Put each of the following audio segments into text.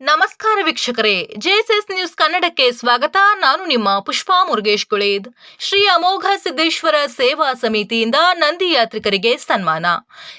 ನಮಸ್ಕಾರ ವೀಕ್ಷಕರೇ, JSS news ಕನ್ನಡಕ್ಕೆ ಸ್ವಾಗತ. ನಾನು ನಿಮ್ಮ ಪುಷ್ಪಾ ಮುರುಗೇಶ್ ಕುಳೇದ್. ಶ್ರೀ ಅಮೋಘ ಸಿದ್ದೇಶ್ವರ ಸೇವಾ ಸಮಿತಿಯಿಂದ ನಂದಿ ಯಾತ್ರಿಕರಿಗೆ ಸನ್ಮಾನ.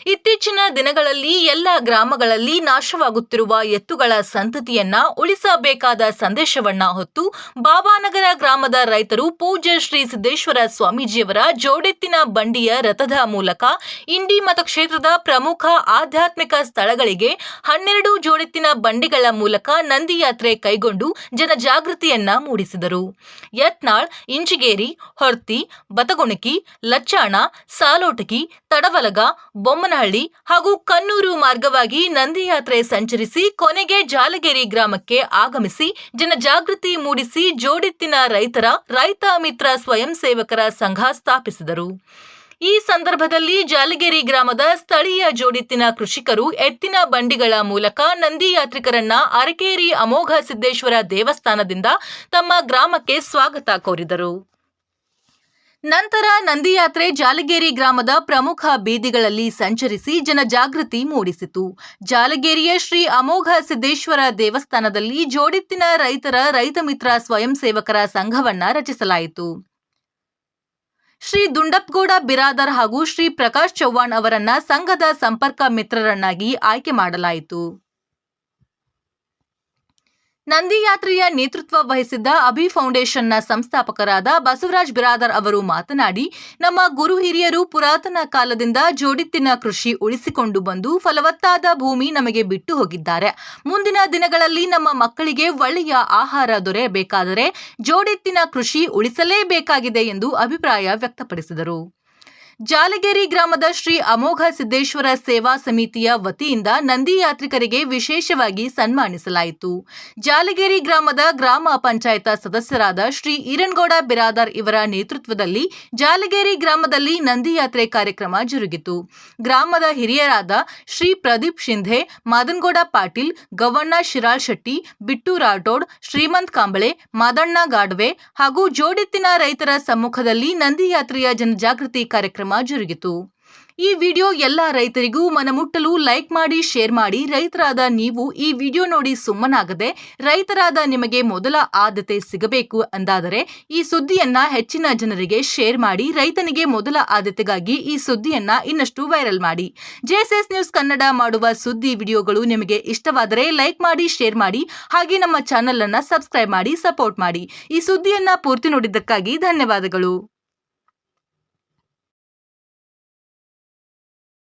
ಇತ್ತೀಚಿನ ದಿನಗಳಲ್ಲಿ ಎಲ್ಲ ಗ್ರಾಮಗಳಲ್ಲಿ ನಾಶವಾಗುತ್ತಿರುವ ಎತ್ತುಗಳ ಸಂತತಿಯನ್ನ ಉಳಿಸಬೇಕಾದ ಸಂದೇಶವನ್ನ ಹೊತ್ತು ಬಾಬಾನಗರ ಗ್ರಾಮದ ರೈತರು ಪೂಜ್ಯ ಶ್ರೀ ಸಿದ್ದೇಶ್ವರ ಸ್ವಾಮೀಜಿಯವರ ಜೋಡೆತ್ತಿನ ಬಂಡಿಯ ರಥದ ಮೂಲಕ ಇಂಡಿ ಮತಕ್ಷೇತ್ರದ ಪ್ರಮುಖ ಆಧ್ಯಾತ್ಮಿಕ ಸ್ಥಳಗಳಿಗೆ ಹನ್ನೆರಡು ಜೋಡೆತ್ತಿನ ಬಂಡಿಗಳ ಮೂಲಕ ನಂದಿ ಯಾತ್ರೆ ಕೈಗೊಂಡು ಜನಜಾಗೃತಿಯನ್ನ ಮೂಡಿಸಿದರು. ಯತ್ನಾಳ್ ಇಂಜಿಗೇರಿ ಹೊರ್ತಿ, ಬತಗುಣಕಿ, ಲಚ್ಚಾಣ ಸಾಲೋಟಗಿ ತಡವಲಗ, ಬೊಮ್ಮನಹಳ್ಳಿ ಹಾಗೂ ಕನ್ನೂರು ಮಾರ್ಗವಾಗಿ ನಂದಿಯಾತ್ರೆ ಸಂಚರಿಸಿ ಕೊನೆಗೆ ಜಾಲಗೇರಿ ಗ್ರಾಮಕ್ಕೆ ಆಗಮಿಸಿ ಜನಜಾಗೃತಿ ಮೂಡಿಸಿ ಜೋಡೆತ್ತಿನ ರೈತರ, ರೈತ ಮಿತ್ರ ಸ್ವಯಂ ಸೇವಕರ ಸಂಘ ಸ್ಥಾಪಿಸಿದರು. ಈ ಸಂದರ್ಭದಲ್ಲಿ ಜಾಲಗೇರಿ ಗ್ರಾಮದ ಸ್ಥಳೀಯ ಜೋಡಿತ್ತಿನ ಕೃಷಿಕರು ಎತ್ತಿನ ಬಂಡಿಗಳ ಮೂಲಕ ನಂದಿ ಯಾತ್ರಿಕರನ್ನ ಅರಕೇರಿ ಅಮೋಘ ಸಿದ್ದೇಶ್ವರ ದೇವಸ್ಥಾನದಿಂದ ತಮ್ಮ ಗ್ರಾಮಕ್ಕೆ ಸ್ವಾಗತ ಕೋರಿದರು. ನಂತರ ನಂದಿಯಾತ್ರೆ ಜಾಲಗೇರಿ ಗ್ರಾಮದ ಪ್ರಮುಖ ಬೀದಿಗಳಲ್ಲಿ ಸಂಚರಿಸಿ ಜನಜಾಗೃತಿ ಮೂಡಿಸಿತು. ಜಾಲಗೇರಿಯ ಶ್ರೀ ಅಮೋಘ ಸಿದ್ದೇಶ್ವರ ದೇವಸ್ಥಾನದಲ್ಲಿ ಜೋಡಿತ್ತಿನ ರೈತರ, ರೈತ ಮಿತ್ರ ಸ್ವಯಂ ಸೇವಕರ ಸಂಘವನ್ನ ರಚಿಸಲಾಯಿತು. ಶ್ರೀ ದುಂಡಪ್ಗೌಡ ಬಿರಾದರ್ ಹಾಗೂ ಶ್ರೀ ಪ್ರಕಾಶ್ ಚೌಹಾಣ್ ಅವರನ್ನ ಸಂಘದ ಸಂಪರ್ಕ ಮಿತ್ರರನ್ನಾಗಿ ಆಯ್ಕೆ ಮಾಡಲಾಯಿತು. ನಂದಿ ಯಾತ್ರೆಯ ನೇತೃತ್ವ ವಹಿಸಿದ್ದ ಅಭಿ ಫೌಂಡೇಶನ್ನ ಸಂಸ್ಥಾಪಕರಾದ ಬಸವರಾಜ್ ಬಿರಾದರ್ ಅವರು ಮಾತನಾಡಿ, ನಮ್ಮ ಗುರು ಹಿರಿಯರು ಪುರಾತನ ಕಾಲದಿಂದ ಜೋಡಿತ್ತಿನ ಕೃಷಿ ಉಳಿಸಿಕೊಂಡು ಬಂದು ಫಲವತ್ತಾದ ಭೂಮಿ ನಮಗೆ ಬಿಟ್ಟು ಹೋಗಿದ್ದಾರೆ. ಮುಂದಿನ ದಿನಗಳಲ್ಲಿ ನಮ್ಮ ಮಕ್ಕಳಿಗೆ ಒಳ್ಳೆಯ ಆಹಾರ ದೊರೆಯಬೇಕಾದರೆ ಜೋಡಿತ್ತಿನ ಕೃಷಿ ಉಳಿಸಲೇಬೇಕಾಗಿದೆ ಎಂದು ಅಭಿಪ್ರಾಯ ವ್ಯಕ್ತಪಡಿಸಿದರು. ಜಾಲಗೇರಿ ಗ್ರಾಮದ ಶ್ರೀ ಅಮೋಘ ಸಿದ್ದೇಶ್ವರ ಸೇವಾ ಸಮಿತಿಯ ವತಿಯಿಂದ ನಂದಿ ಯಾತ್ರಿಕರಿಗೆ ವಿಶೇಷವಾಗಿ ಸನ್ಮಾನಿಸಲಾಯಿತು. ಜಾಲಗೇರಿ ಗ್ರಾಮದ ಗ್ರಾಮ ಪಂಚಾಯತ ಸದಸ್ಯರಾದ ಶ್ರೀ ಈರನ್ಗೌಡ ಬಿರಾದರ್ ಇವರ ನೇತೃತ್ವದಲ್ಲಿ ಜಾಲಗೇರಿ ಗ್ರಾಮದಲ್ಲಿ ನಂದಿ ಯಾತ್ರೆ ಕಾರ್ಯಕ್ರಮ ಜರುಗಿತು. ಗ್ರಾಮದ ಹಿರಿಯರಾದ ಶ್ರೀ ಪ್ರದೀಪ್ ಶಿಂಧೆ, ಮಾದನ್ಗೌಡ ಪಾಟೀಲ್, ಗವಣ್ಣ ಶಿರಾಳ್ ಶೆಟ್ಟಿ ಬಿಟ್ಟು ರಾಠೋಡ್, ಶ್ರೀಮಂತ್ ಕಾಂಬಳೆ, ಮಾದಣ್ಣ ಗಾಡ್ವೆ ಹಾಗೂ ಜೋಡೆತ್ತಿನ ರೈತರ ಸಮ್ಮುಖದಲ್ಲಿ ನಂದಿ ಯಾತ್ರೆಯ ಜನಜಾಗೃತಿ ಕಾರ್ಯಕ್ರಮ ಜರುಗಿತು. ಈ ವಿಡಿಯೋ ಎಲ್ಲ ರೈತರಿಗೂ ಮನಮುಟ್ಟಲು ಲೈಕ್ ಮಾಡಿ, ಶೇರ್ ಮಾಡಿ. ರೈತರಾದ ನೀವು ಈ ವಿಡಿಯೋ ನೋಡಿ ಸುಮ್ಮನಾಗದೆ ರೈತರಾದ ನಿಮಗೆ ಮೊದಲ ಆದ್ಯತೆ ಸಿಗಬೇಕು ಅಂದಾದರೆ ಈ ಸುದ್ದಿಯನ್ನ ಹೆಚ್ಚಿನ ಜನರಿಗೆ ಶೇರ್ ಮಾಡಿ, ರೈತನಿಗೆ ಮೊದಲ ಆದ್ಯತೆಗಾಗಿ ಈ ಸುದ್ದಿಯನ್ನ ಇನ್ನಷ್ಟು ವೈರಲ್ ಮಾಡಿ. ಜೆಎಸ್ಎಸ್ ನ್ಯೂಸ್ ಕನ್ನಡ ಮಾಡುವ ಸುದ್ದಿ ವಿಡಿಯೋಗಳು ನಿಮಗೆ ಇಷ್ಟವಾದರೆ ಲೈಕ್ ಮಾಡಿ, ಶೇರ್ ಮಾಡಿ. ಹಾಗೆ ನಮ್ಮ ಚಾನೆಲ್ ಅನ್ನ ಸಬ್ಸ್ಕ್ರೈಬ್ ಮಾಡಿ, ಸಪೋರ್ಟ್ ಮಾಡಿ. ಈ ಸುದ್ದಿಯನ್ನ ಪೂರ್ತಿ ನೋಡಿದ್ದಕ್ಕಾಗಿ ಧನ್ಯವಾದಗಳು.